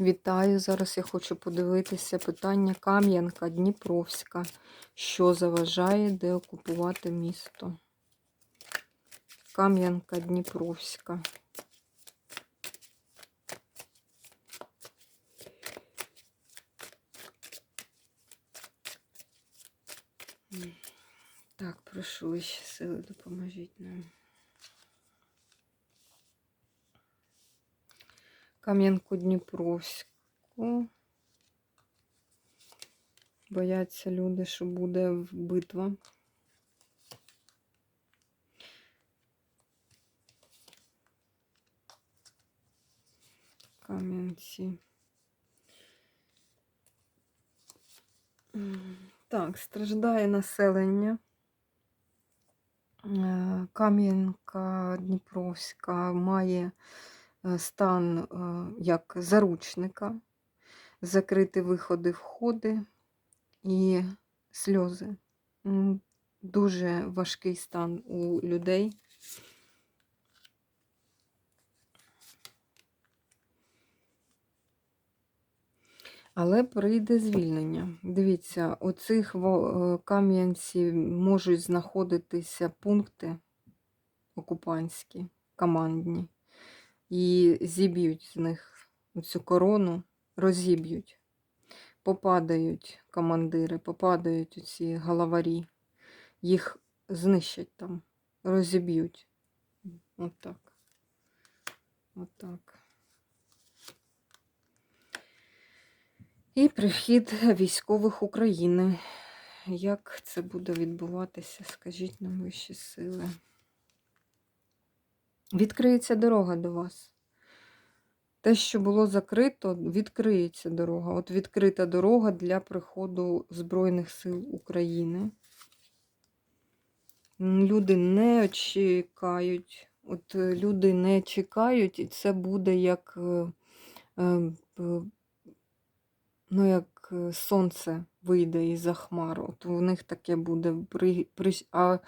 Вітаю! Зараз я хочу подивитися питання Кам'янка Дніпровська. Що заважає деокупувати місто? Кам'янка Дніпровська. Так, прошу вищі сили, допоможіть нам. Кам'янку Дніпровську. Бояться люди, що буде битва. Кам'янці. Так, страждає населення. Е, Кам'янка Дніпровська має стан е, як заручника, закриті виходи, входи і сльози. Дуже важкий стан у людей. Але прийде звільнення. Дивіться, у цих е, кам'янці можуть знаходитися пункти окупантські, командні, і зіб'ють з них цю корону, розіб'ють. Попадають командири, попадають ці головарі, їх знищать там, розіб'ють. Отак. Отак. І прихід військових України. Як це буде відбуватися? Скажіть нам вищі сили. Відкриється дорога до вас. Те, що було закрито, відкриється дорога. От відкрита дорога для приходу Збройних сил України. Люди не чекають. От е, люди не чекають, і це буде як, е, е, ну, як сонце вийде із-за хмар. От у них таке буде при, а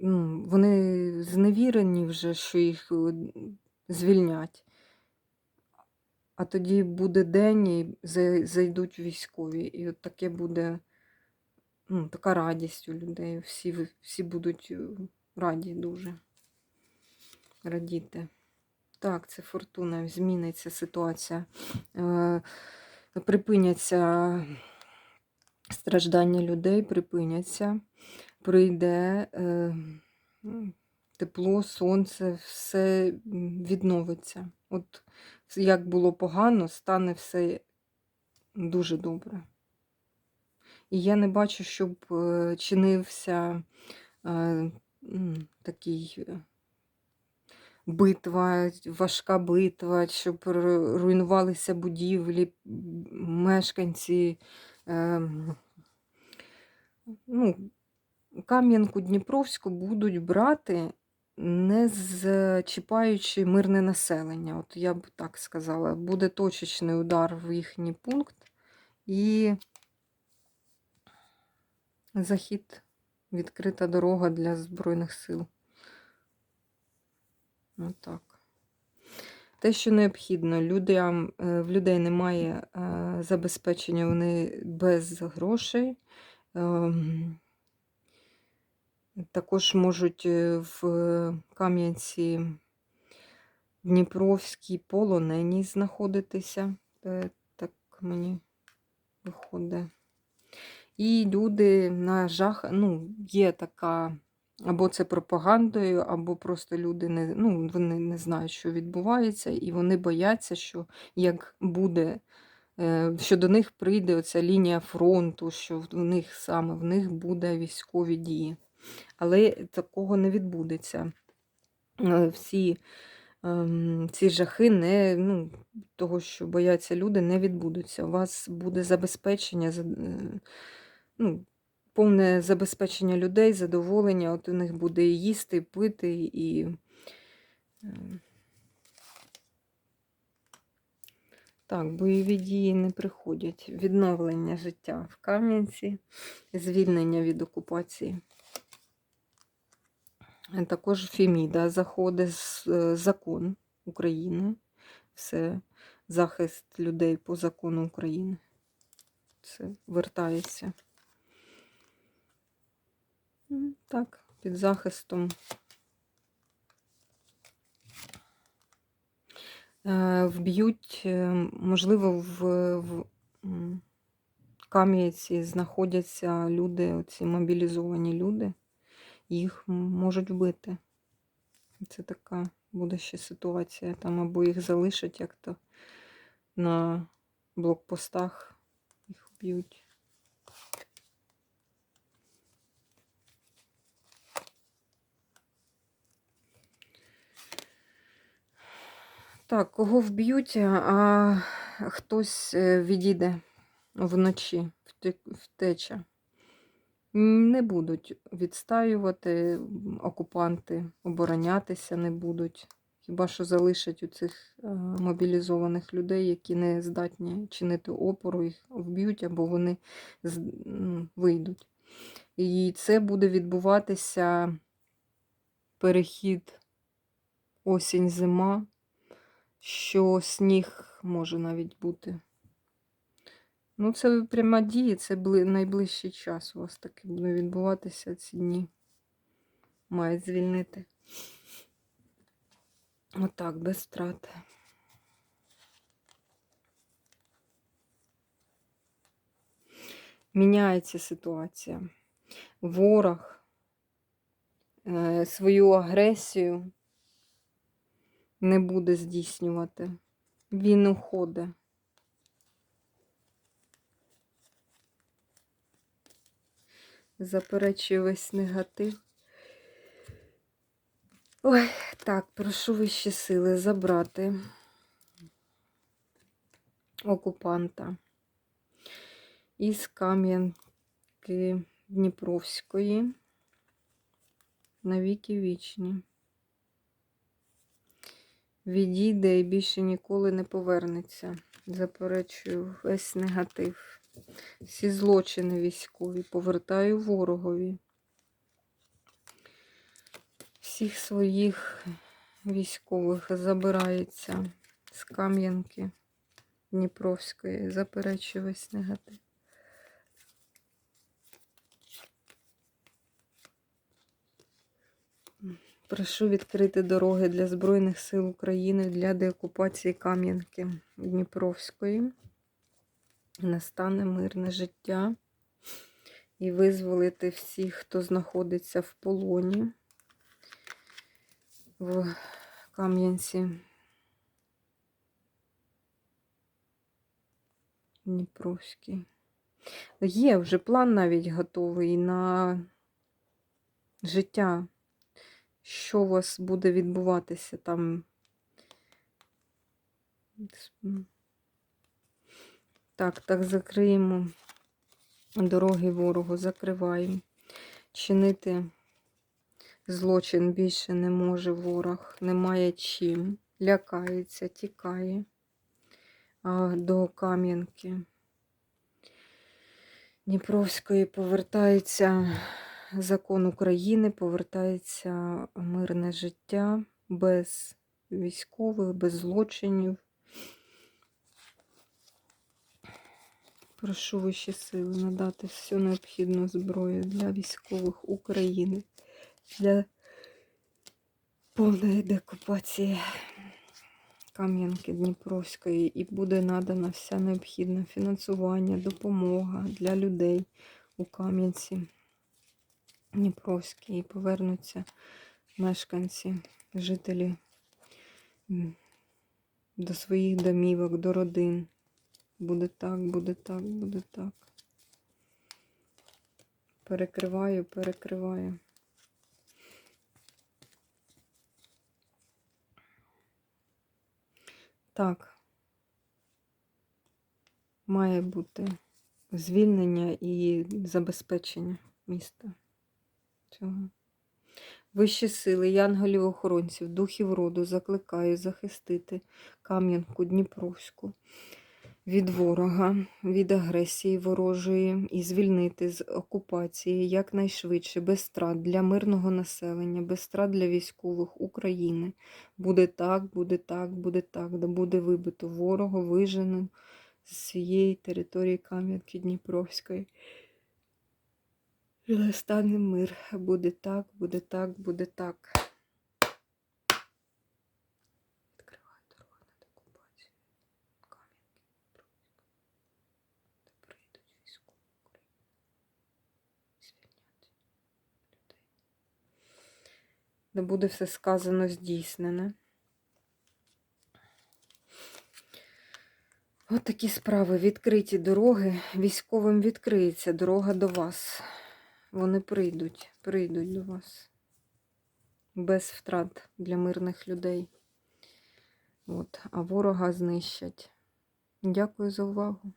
вони зневірені вже, що їх е, звільнять. А тоді буде день і зайдуть військові. І от таке буде ну, така радість у людей. Всі, всі будуть е, раді дуже радіти. Так, це фортуна, зміниться ситуація. Е, припиняться страждання людей, припиняться, прийде е, тепло, сонце, все відновиться. От як було погано, стане все дуже добре. І я не бачу, щоб е, чинився е, такий битва, важка битва, щоб руйнувалися будівлі, мешканці. е, Ну, Кам'янку Дніпровську будуть брати, не зачіпаючи мирне населення. От я б так сказала. Буде точечний удар в їхній пункт і захід, відкрита дорога для Збройних сил. Отак. Те, що необхідно, людям, е, в людей немає е, забезпечення, вони без грошей. Також можуть е, в Кам'янці Дніпровській полонені знаходитися. Е, Так мені виходить. І люди на жах, ну, є така, або це пропагандою, або просто люди не, ну, вони не знають, що відбувається, і вони бояться, що як буде, е, що до них прийде оця лінія фронту, що в них саме в них буде військові дії. Але такого не відбудеться. Е, Всі ем, ці жахи не, ну, того, що бояться люди, не відбудуться. У вас буде забезпечення, е, ну, повне забезпечення людей, задоволення. От у них буде і їсти, і пити, і. е, Так, бойові дії не приходять. Відновлення життя в Кам'янці, звільнення від окупації. Також Феміда заходить е, закон України. все захист людей по закону України. Це вертається. Так, під захистом. Е, Вб'ють, е, можливо, в, в м, Кам'янці знаходяться люди, оці мобілізовані люди, їх можуть вбити. Це така буде ситуація. Там або їх залишать як-то на блокпостах, їх вб'ють. Так, кого вб'ють, а хтось е, відійде вночі, вте- втеча. Не будуть відстаювати окупанти, оборонятися не будуть. Хіба що залишать у цих е, мобілізованих людей, які не здатні чинити опору, їх вб'ють або вони вийдуть. І це буде відбуватися перехід осінь-зима, що сніг може навіть бути. Ну, це пряма дія, це найближчий час у вас таки буде відбуватися ці дні. Має звільнити. Отак, без втрати. Міняється ситуація. Ворог е, свою агресію не буде здійснювати. Він уходить. Заперечує весь негатив. Ой, так, прошу вищі сили забрати окупанта із Кам'янки Дніпровської на віки вічні. Відійде і більше ніколи не повернеться. Заперечую весь негатив. Всі злочини військові повертаю ворогові. Всіх своїх військових забирається з Кам'янки Дніпровської. Заперечую весь негатив. Прошу відкрити дороги для Збройних сил України для деокупації Кам'янки Дніпровської. Настане мирне життя і визволити всіх, хто знаходиться в полоні в Кам'янці. Дніпровський. Є вже план навіть готовий на життя що у вас буде відбуватися там. Так, так, закриємо дороги ворогу, закриваємо. Чинити злочин більше не може ворог, немає чим. Лякається, тікає а, до Кам'янки. Дніпровської повертається закон України, повертається мирне життя без військових, без злочинів. Прошу вищі сили надати всю необхідну зброю для військових України, для повної декупації Кам'янки Дніпровської і буде надана вся необхідна фінансування, допомога для людей у Кам'янці. Дніпровській і повернуться мешканці, жителі до своїх домівок, до родин. Буде так, буде так, буде так. Перекриваю, перекриваю. Так. Має бути звільнення і забезпечення міста цього. Вищі сили, янголів охоронців, духів роду закликаю захистити Кам'янку Дніпровську від ворога, від агресії ворожої і звільнити з окупації якнайшвидше, без страт для мирного населення, без страт для військових України. Буде так, буде так, буде так, да буде вибито ворога, виженим з цієї території Кам'янки Дніпровської. І настане мир. Буде так, буде так, буде так. Відкриваю дорогу на окупацію Кам'янки Дніпровської. Де прийдуть військові України. Звільнять людей. Де буде все сказано здійснене. От такі справи. Відкриті дороги. Військовим відкриється дорога до вас. Вони прийдуть, прийдуть до вас. Без втрат для мирних людей. От, а ворога знищать. Дякую за увагу.